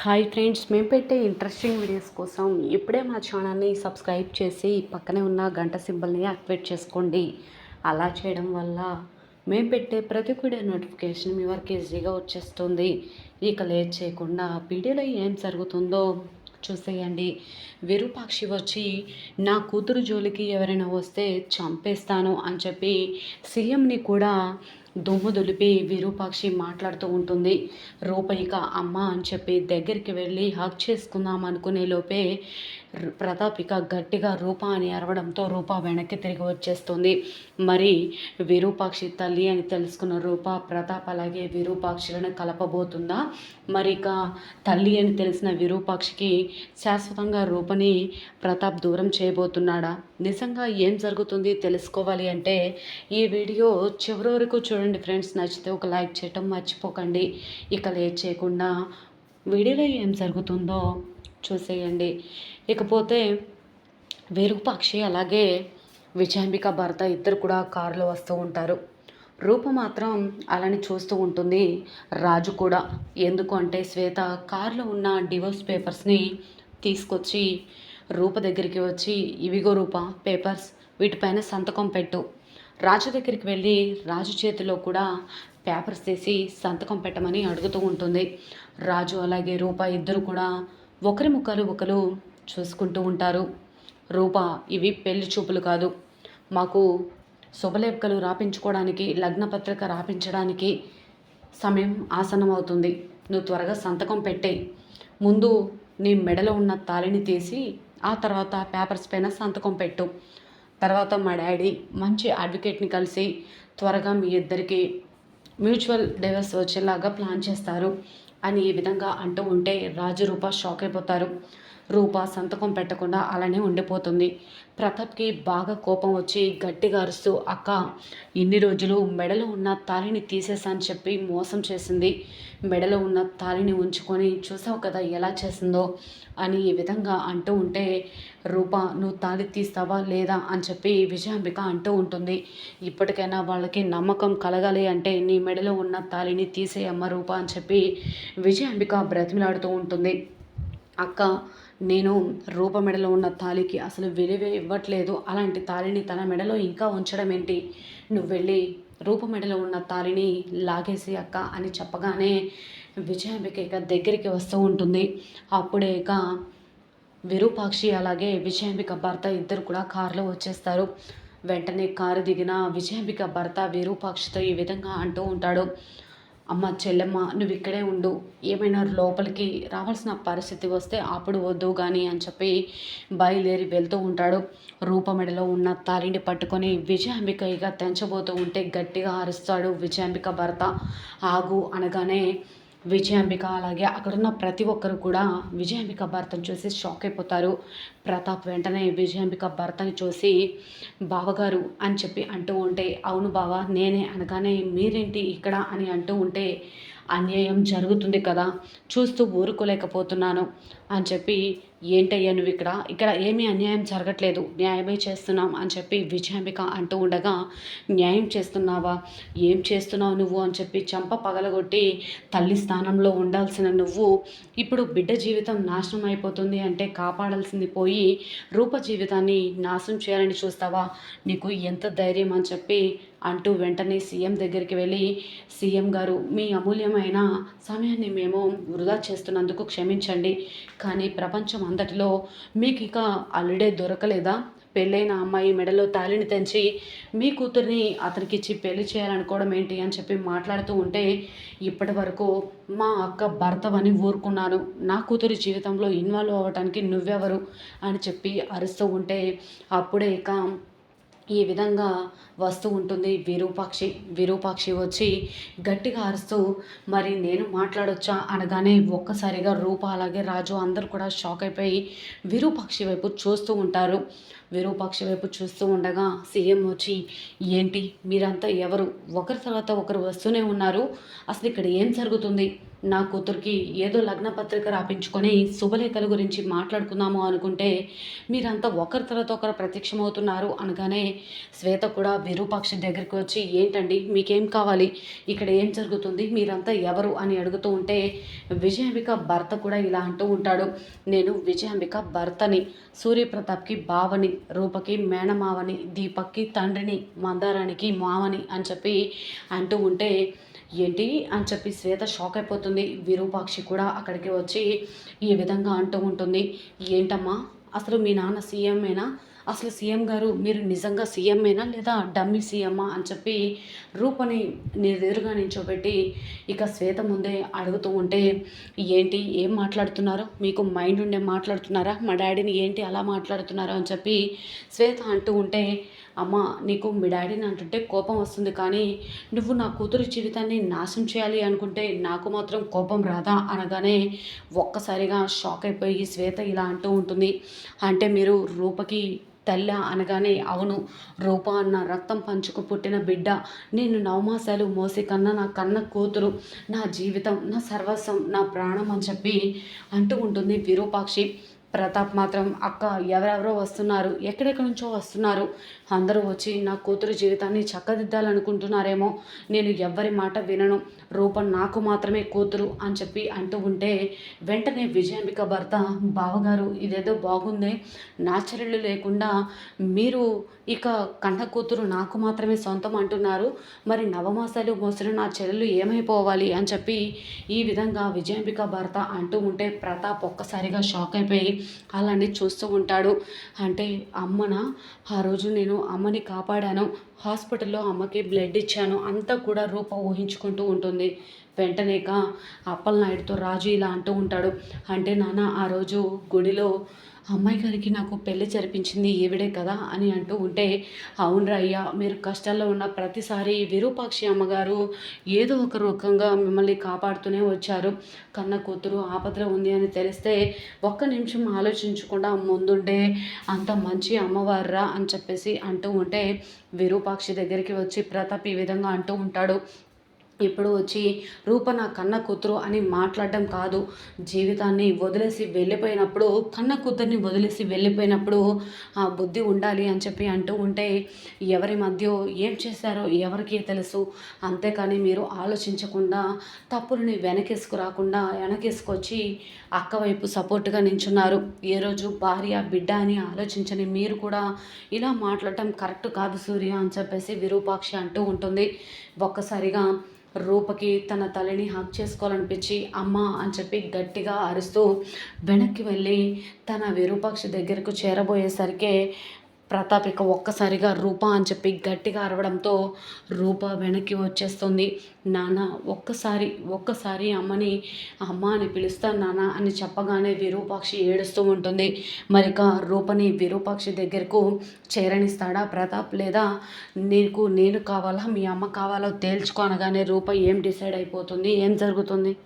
Hi friends మేము పెట్టే interesting videos కోసం ఇప్పుడే మా ఛానల్ని సబ్స్క్రైబ్ చేసి పక్కనే ఉన్న గంట సింబల్ని యాక్టివేట్ చేసుకోండి. అలా చేయడం వల్ల మేము పెట్టే ప్రతి వీడియో నోటిఫికేషన్ మీ వరకు ఈజీగా వచ్చేస్తుంది. ఇక లేట్ చేయకుండా వీడియోలో ఏం జరుగుతుందో చూసేయండి. విరూపాక్షి వచ్చి నా కూతురు జోలికి ఎవరైనా వస్తే చంపేస్తాను అని చెప్పి సీఎంని కూడా దుమ్ము దులిపి విరూపాక్షి మాట్లాడుతూ ఉంటుంది. రూప ఇక అమ్మ అని చెప్పి దగ్గరికి వెళ్ళి హక్ చేసుకుందాం అనుకునే లోపే ప్రతాపిక ప్రతాప్ ఇక గట్టిగా రూప అని అరవడంతో రూప వెనక్కి తిరిగి వచ్చేస్తుంది. మరి విరూపాక్షి తల్లి అని తెలుసుకున్న రూప ప్రతాప్ అలాగే విరూపాక్షులను కలపబోతుందా? మరి ఇక తల్లి అని తెలిసిన విరూపాక్షికి శాశ్వతంగా రూపని ప్రతాప్ దూరం చేయబోతున్నాడా? నిజంగా ఏం జరుగుతుంది తెలుసుకోవాలి అంటే ఈ వీడియో చివరి వరకు చూడండి ఫ్రెండ్స్. నచ్చితే ఒక లైక్ చేయటం మర్చిపోకండి. ఇక లేట్ చేయకుండా వీడియోలో ఏం జరుగుతుందో చూసేయండి. ఇకపోతే విరూపాక్షి అలాగే విజయాంబిక భర్త ఇద్దరు కూడా కారులో వస్తూ ఉంటారు. రూప మాత్రం అలానే చూస్తూ ఉంటుంది. రాజు కూడా. ఎందుకు అంటే శ్వేత కారులో ఉన్న డివోర్స్ పేపర్స్ని తీసుకొచ్చి రూప దగ్గరికి వచ్చి ఇవిగో రూప పేపర్స్ వీటిపైన సంతకం పెట్టు. రాజు దగ్గరికి వెళ్ళి రాజు చేతిలో కూడా పేపర్స్ తీసి సంతకం పెట్టమని అడుగుతూ ఉంటుంది. రాజు అలాగే రూప ఇద్దరు కూడా ఒకరి ముఖాలు ఒకరు చూసుకుంటూ ఉంటారు. రూప ఇవి పెళ్ళి చూపులు కాదు. మాకు శుభలేఖలు రాపించుకోవడానికి లగ్నపత్రిక రాపించడానికి సమయం ఆసనం అవుతుంది నువ్వు త్వరగా సంతకం పెట్టే. ముందు నీ మెడలో ఉన్న తాళిని తీసి ఆ తర్వాత పేపర్స్ పైన సంతకం పెట్టు. తర్వాత మా డాడీ మంచి అడ్వకేట్ని కలిసి త్వరగా మీ ఇద్దరికి మ్యూచువల్ డైవర్స్ వచ్చేలాగా ప్లాన్ చేస్తారు. అని ఈ విధంగా అంటూ ఉంటే రాజు రూప షాక్ అయిపోతారు. రూప సంతకం పెట్టకుండా అలానే ఉండిపోతుంది. ప్రతాప్కి బాగా కోపం వచ్చి గట్టిగా అరుస్తూ అక్క ఇన్ని రోజులు మెడలో ఉన్న తాళిని తీసేసని చెప్పి మోసం చేసింది. మెడలో ఉన్న తాళిని ఉంచుకొని చూసావు కదా ఎలా చేసిందో అని ఈ విధంగా అంటూ ఉంటే రూప నువ్వు తాళి తీస్తావా లేదా అని చెప్పి విజయాంబిక అంటూ ఉంటుంది. ఇప్పటికైనా వాళ్ళకి నమ్మకం కలగాలి అంటే నీ మెడలో ఉన్న తాళిని తీసేయమ్మ రూప అని చెప్పి విజయాంబిక బ్రతిమిలాడుతూ ఉంటుంది. అక్క నేను రూప మెడలో ఉన్న తాళికి అసలు విలువే ఇవ్వట్లేదు. అలాంటి తాళిని తన మెడలో ఇంకా ఉంచడం ఏంటి? నువ్వు వెళ్ళి రూప మెడలో ఉన్న తాళిని లాగేసి అక్క అని చెప్పగానే విజయాంబిక ఇక దగ్గరికి వస్తూ ఉంటుంది. అప్పుడే ఇక విరూపాక్షి అలాగే విజయాంబిక భర్త ఇద్దరు కూడా కారులో వచ్చేస్తారు. వెంటనే కారు దిగిన విజయాంబిక భర్త విరూపాక్షితో ఈ విధంగా అంటూ ఉంటాడు. అమ్మ చెల్లెమ్మ నువ్వు ఇక్కడే ఉండు. ఏమైనా లోపలికి రావాల్సిన పరిస్థితి వస్తే అప్పుడు వద్దు కానీ అని చెప్పి బయలుదేరి వెళ్తూ ఉంటాడు. రూపమెడలో ఉన్న తాలిని పట్టుకొని విజయాంబిక ఇక తెంచబోతూ ఉంటే గట్టిగా అరుస్తాడు విజయాంబిక భర్త. ఆగు అనగానే విజయాంబిక అలాగే అక్కడున్న ప్రతి ఒక్కరు కూడా విజయాంబిక భర్తను చూసి షాక్ అయిపోతారు. ప్రతాప్ వెంటనే విజయాంబిక భర్తని చూసి బావగారు అని చెప్పి అంటూ ఉంటే అవును బావ నేనే అనగానే మీరేంటి ఇక్కడ అని అంటూ ఉంటే అన్యాయం జరుగుతుంది కదా చూస్తూ ఊరుకోలేకపోతున్నాను అని చెప్పి ఏంటయ్యా నువ్వు ఇక్కడ? ఇక్కడ ఏమీ అన్యాయం జరగట్లేదు. న్యాయమే చేస్తున్నాం అని చెప్పి విజయాంబిక అంటూ ఉండగా న్యాయం చేస్తున్నావా? ఏం చేస్తున్నావు నువ్వు అని చెప్పి చంప పగలగొట్టి తల్లి స్థానంలో ఉండాల్సిన నువ్వు ఇప్పుడు బిడ్డ జీవితం నాశనం అయిపోతుంది అంటే కాపాడాల్సింది పోయి రూప జీవితాన్ని నాశనం చేయాలని చూస్తావా? నీకు ఎంత ధైర్యం అని చెప్పి అంటూ వెంటనే సీఎం దగ్గరికి వెళ్ళి సీఎం గారు మీ అమూల్యమైన సమయాన్ని మేము వృధా చేస్తున్నందుకు క్షమించండి. కానీ ప్రపంచం అంతటిలో మీకు ఇక అల్లుడే దొరకలేదా? పెళ్ళైన అమ్మాయి మెడలో తాళిని తెంచి మీ కూతుర్ని అతనికి ఇచ్చి పెళ్ళి చేయాలనుకోవడం ఏంటి అని చెప్పి మాట్లాడుతూ ఉంటే ఇప్పటి వరకు మా అక్క భర్తవని ఊరుకున్నాను నా కూతురి జీవితంలో ఇన్వాల్వ్ అవ్వడానికి నువ్వెవరు? అని చెప్పి అరుస్తూ ఉంటే అప్పుడే ఇక ఈ విధంగా వస్తూ ఉంటుంది. విరూపాక్షి విరూపాక్షి వచ్చి గట్టిగా అరుస్తూ మరి నేను మాట్లాడొచ్చా? అనగానే ఒక్కసారిగా రూప అలాగే రాజు అందరూ కూడా షాక్ అయిపోయి విరూపాక్షి వైపు చూస్తూ ఉంటారు. విరూపాక్ష వైపు చూస్తూ ఉండగా సీఎం వచ్చి ఏంటి? మీరంతా ఎవరు? ఒకరి తర్వాత ఒకరు వస్తూనే ఉన్నారు. అసలు ఇక్కడ ఏం జరుగుతుంది? నా కూతురికి ఏదో లగ్న పత్రిక రాపించుకొని శుభలేఖల గురించి మాట్లాడుకుందాము అనుకుంటే మీరంతా ఒకరి తర్వాత ఒకరు ప్రత్యక్షమవుతున్నారు అనగానే శ్వేత కూడా విరూపాక్ష దగ్గరికి వచ్చి ఏంటండి? మీకేం కావాలి? ఇక్కడ ఏం జరుగుతుంది? మీరంతా ఎవరు? అని అడుగుతూ ఉంటే విజయాంబిక భర్త కూడా ఇలా అంటూ ఉంటాడు. నేను విజయాంబిక భర్తని సూర్యప్రతాప్కి బావని రూపకి మేనమావని దీపక్కి తండ్రిని మందారానికి మావని అని చెప్పి అంటూ ఉంటే ఏంటి? అని చెప్పి శ్వేత షాక్ అయిపోతుంది. విరూపాక్షి కూడా అక్కడికి వచ్చి ఈ విధంగా అంటూ ఉంటుంది. ఏంటమ్మా? అసలు మీ నాన్న సీఎంఏనా అసలు సీఎం గారు మీరు నిజంగా సీఎంఏనా లేదా డమ్మీ సీఎమ్మా అని చెప్పి రూపని ఎదురుగా నించోబెట్టి ఇక శ్వేత ముందే అడుగుతూ ఉంటే ఏంటి? ఏం మాట్లాడుతున్నారు? మీకు మైండ్ ఉండే మాట్లాడుతున్నారా? మా డాడీని ఏంటి అలా మాట్లాడుతున్నారు? అని చెప్పి శ్వేత అంటూ ఉంటే అమ్మ నీకు మీ డాడీని అంటుంటే కోపం వస్తుంది కానీ నువ్వు నా కూతురు జీవితాన్ని నాశనం చేయాలి అనుకుంటే నాకు మాత్రం కోపం రాదా అనగానే ఒక్కసారిగా షాక్ అయిపోయి శ్వేత ఇలా అంటూ ఉంటుంది. అంటే మీరు రూపకి తల్లి అనగానే అవును రూప అన్న రక్తం పంచుకు పుట్టిన బిడ్డ. నేను నవమాసాలు మోసి కన్నా నా కన్న కూతురు. నా జీవితం నా సర్వస్వం నా ప్రాణం అని చెప్పి అంటూ ఉంటుంది విరూపాక్షి. ప్రతాప్ మాత్రం అక్క ఎవరెవరో వస్తున్నారు? ఎక్కడెక్కడి నుంచో వస్తున్నారు? అందరూ వచ్చి నా కూతురు జీవితాన్ని చక్కదిద్దాలనుకుంటున్నారేమో. నేను ఎవ్వరి మాట వినను. రూపం నాకు మాత్రమే కూతురు అని చెప్పి అంటూ ఉంటే వెంటనే విజయాంబిక భర్త బావగారు ఇదేదో బాగుంది. నా చెల్లెళ్ళు లేకుండా మీరు ఇక కన్న కూతురు నాకు మాత్రమే సొంతం అంటున్నారు. మరి నవమాసాలు మోసిన నా చెల్లెలు ఏమైపోవాలి? అని చెప్పి ఈ విధంగా విజయాంబిక భర్త అంటూ ఉంటే ప్రతాప్ ఒక్కసారిగా షాక్ అయిపోయి అలానే చూస్తూ ఉంటాడు. అంటే అమ్మన ఆ రోజు నేను అమ్మని కాపాడాను. హాస్పిటల్లో అమ్మకి బ్లడ్ ఇచ్చాను. అంతా కూడా రూప ఊహించుకుంటూ ఉంటుంది. వెంటనేక అప్పలనాయుడుతో రాజు ఇలా అంటూ ఉంటాడు. అంటే నాన్న ఆ రోజు గుడిలో అమ్మాయి గారికి నాకు పెళ్ళి జరిపించింది ఈవిడే కదా అని అంటూ ఉంటే అవును అయ్యా మీరు కష్టాల్లో ఉన్న ప్రతిసారి విరూపాక్షి అమ్మగారు ఏదో ఒక రకంగా మిమ్మల్ని కాపాడుతూనే వచ్చారు. కన్న కూతురు ఆపదలో ఉంది అని తెలిస్తే ఒక్క నిమిషం ఆలోచించకుండా ముందుండే అంత మంచి అమ్మవారురా అని చెప్పేసి అంటూ ఉంటే విరూపాక్షి దగ్గరికి వచ్చి ప్రతాప్ ఈ విధంగా అంటూ ఉంటాడు. ఇప్పుడు వచ్చి రూప నా కన్న కూతురు అని మాట్లాడడం కాదు. జీవితాన్ని వదిలేసి వెళ్ళిపోయినప్పుడు కన్న కూతుర్ని వదిలేసి వెళ్ళిపోయినప్పుడు ఆ బుద్ధి ఉండాలి అని చెప్పి అంటూ ఉంటే ఎవరి మధ్య ఏం చేశారో ఎవరికి తెలుసు. అంతేకాని మీరు ఆలోచించకుండా తప్పులని వెనకేసుకురాకుండా వెనకేసుకొచ్చి అక్క వైపు సపోర్ట్గా నించున్నారు. ఏ రోజు భార్య బిడ్డ అని ఆలోచించని మీరు కూడా ఇలా మాట్లాడటం కరెక్ట్ కాదు సూర్య అని చెప్పేసి విరూపాక్షి అంటూ ఉంటుంది. ఒక్కసారిగా రూపకి తన తల్లిని హక్ చేసుకోవాలనిపించి అమ్మ అని చెప్పి గట్టిగా అరుస్తూ వెనక్కి వెళ్ళి తన విరూపాక్షి దగ్గరకు చేరబోయేసరికి ప్రతాప్ ఇక ఒక్కసారిగా రూప అని చెప్పి గట్టిగా అరవడంతో రూప వెనక్కి వచ్చేస్తుంది. నాన్న ఒక్కసారి ఒక్కసారి అమ్మని అమ్మ అని పిలుస్తాను నాన్న అని చెప్పగానే విరూపాక్షి ఏడుస్తూ ఉంటుంది. మరిక రూపని విరూపాక్షి దగ్గరకు చేరనిస్తాడా ప్రతాప్? లేదా నీకు నేను కావాలా? మీ అమ్మ కావాలో తేల్చుకో అనగానే రూప ఏం డిసైడ్ అయిపోతుంది? ఏం జరుగుతుంది?